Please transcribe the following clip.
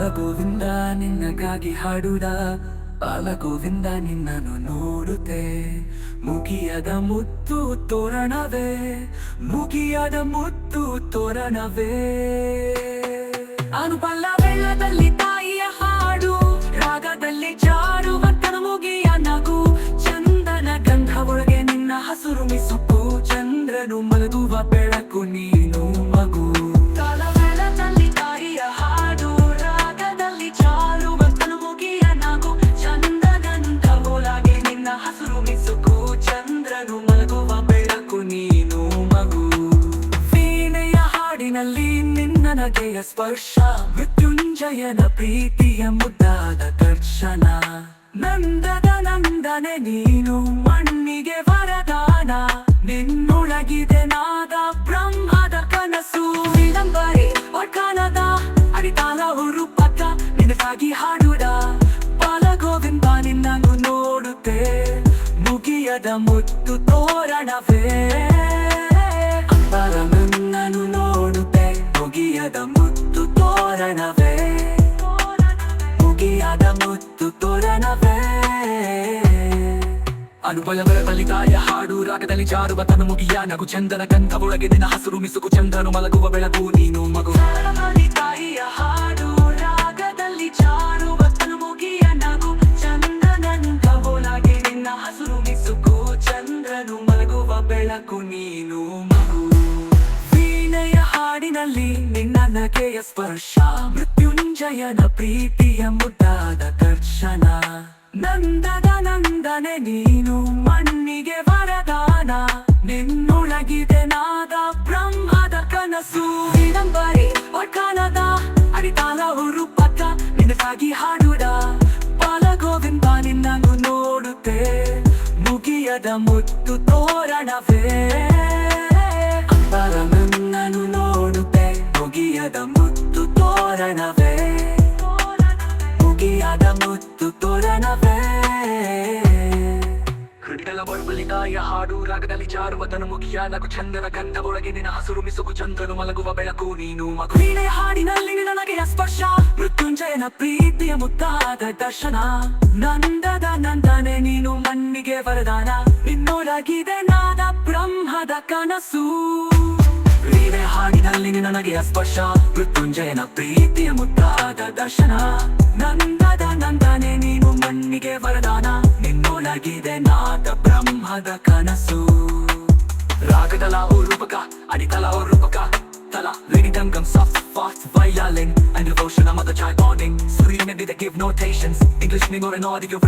ಬಾಲಗೋವಿಂದ ನಿನ್ನಗಾಗಿ ಹಾಡುದ, ಬಾಲಗೋವಿಂದ ನಿನ್ನನ್ನು ನೋಡುತ್ತೆ. ಮುಗಿಯದ ಮುತ್ತು ತೋರಣವೇ, ಮುಗಿಯದ ಮುತ್ತು ತೋರಣವೇ. ಅನುಪಲ್ಲ ಬೆಳ್ಳದಲ್ಲಿ ತಾಯಿಯ ಹಾಡು, ರಾಗದಲ್ಲಿ ಜಾರುವ ಮುಗಿಯ ನಗು. ಚಂದನ ಗಂಧ ಒಳಗೆ ನಿನ್ನ ಹಸುರು ಮಿಸುಕು ಚಂದ್ರನು ಮಲಗುವ ಬೆಳಕು, ನೀನು ಮಗು. ಹಾಡಿನಲ್ಲಿ ನಿನ್ನ ನಗೆಯ ಸ್ಪರ್ಶ, ಮೃತ್ಯುಂಜಯನ ಪ್ರೀತಿಯ ಮುದ್ದಾದ ದರ್ಶನ. ನಂದದ ನಂದನೆ ನೀನು ಮಣ್ಣಿಗೆ ವರದಾನ. ನಿನ್ನೊಳಗಿದೆ ನಾದ, ಬ್ರಹ್ಮದ ಕನಸು. ವಿಳಂಬರಿ ಒಟ್ಟಾನದ ಅಡಿತಾಲ ಹುರುಪಕ್ಕ ನಿನಗಾಗಿ ಹಾಡುದ. ಬಾಲಗೋವಿಂದ ನಿನ್ನನ್ನು ನೋಡುತ್ತೆ, ಮುಗಿಯದ ಮುತ್ತು ತೋರಣವೇ. ಅಂಬರ ಮುಗಿಯದ ಮುತ್ತು ತೋರಣವೇ. ಅನುಭವಗಳ ಬಲಿತಾಯ ಹಾಡು ರಾಗದಲ್ಲಿ ಜಾರುವ ತನು ಮುಗಿಯ ನಗು ಚಂದನ ಗಂಧ ಒಳಗೆ ದಿನ ಹಸುರು ಮಿಸುಕು ಚಂದ್ರನು ಮಲಗುವ ಬೆಳಕು ನೀನು ಮಗು. ತಾಯಿಯ ಹಾಡು ರಾಗದಲ್ಲಿ ಜಾರುವ ತನು ಮುಗಿಯ ನಗು ಚಂದನಂದ ಒಳಗೆ ನಿನ್ನ ಹಸುರು ಮಿಸುಕು ಚಂದ್ರನು ಮಲಗುವ ಬೆಳಕು ನೀನು ಮಗು. ವೀಣೆಯ ಹಾಡಿನಲ್ಲಿ ನಿನ್ನ ನಗೆಯ ಸ್ಪರ್ಶ, ಮೃತ್ಯುಂಜಯನ ಪ್ರೀತಿಯ ಮುದ್ದಾದ ವರದಾನ ನಿನ್ನೊಳಗಿದೆ ನಾದ, ಬ್ರಹ್ಮದ ಕನಸು. ವಿನಂಬರಿ ಒಟ್ಟಾನದ ಅಡಿತಾಲ ಹುರುಪಕ್ಕ ನಿನಗಾಗಿ ಹಾಡುದ. ಬಾಲಗೋವಿಂದ ನಿನ್ನನ್ನು ನೋಡುತ್ತೆ, ಮುಗಿಯದ ಮುತ್ತು ತೋರಣವೇ. ಬಳಿತಾಯ ಹಾಡು ರಾಗದಲ್ಲಿ ಜಾರುವ ತನು ಮುಖ್ಯ ನಗು ಚಂದನ ಗಂಧ ಒಳಗೆ ನಿನ್ನ ಹಸುರು ಮಿಸುಕು ಚಂದನು ಮಲಗುವ ಬೆಳಕು ನೀನು ಮಗು. ವೀಣೆ ಹಾಡಿನಲ್ಲಿ ನಿನ್ನ ನಗೆಯ ಸ್ಪರ್ಶ, ಮೃತ್ಯುಂಜಯನ ಪ್ರೀತಿಯ ಮುದ್ದಾದ ದರ್ಶನ. ನಂದದ ನಂದನೆ ನೀನು ಮಣ್ಣಿಗೆ ವರದಾನ, ನಿನ್ನೊಳಗಿದೆ ನಾದ ಬ್ರಹ್ಮದ ಕನಸು. ವೀಣೆ ಹಾಡಿನಲ್ಲಿ ನಿನ್ನ ನಗೆಯ ಸ್ಪರ್ಶ, ಮೃತ್ಯುಂಜಯನ ಪ್ರೀತಿಯ ಮುದ್ದಾದ ದರ್ಶನ. ನಂದದ ನಂದನೆ ನೀನು ಮಣ್ಣಿಗೆ ವರದಾನ, ನಿನ್ನೊಳಗಿದೆ ನಾದ ಬ್ರಹ್ಮದ ಕನಸು ರಾಗದಲ ಓ ರೂಪಕ ಅಡಿತಲ ಓ ರೂಪಕ ತಲ Rhythm comes soft, fast, violin And devotion I'm the child bonding Sweden did they give notations English or an audio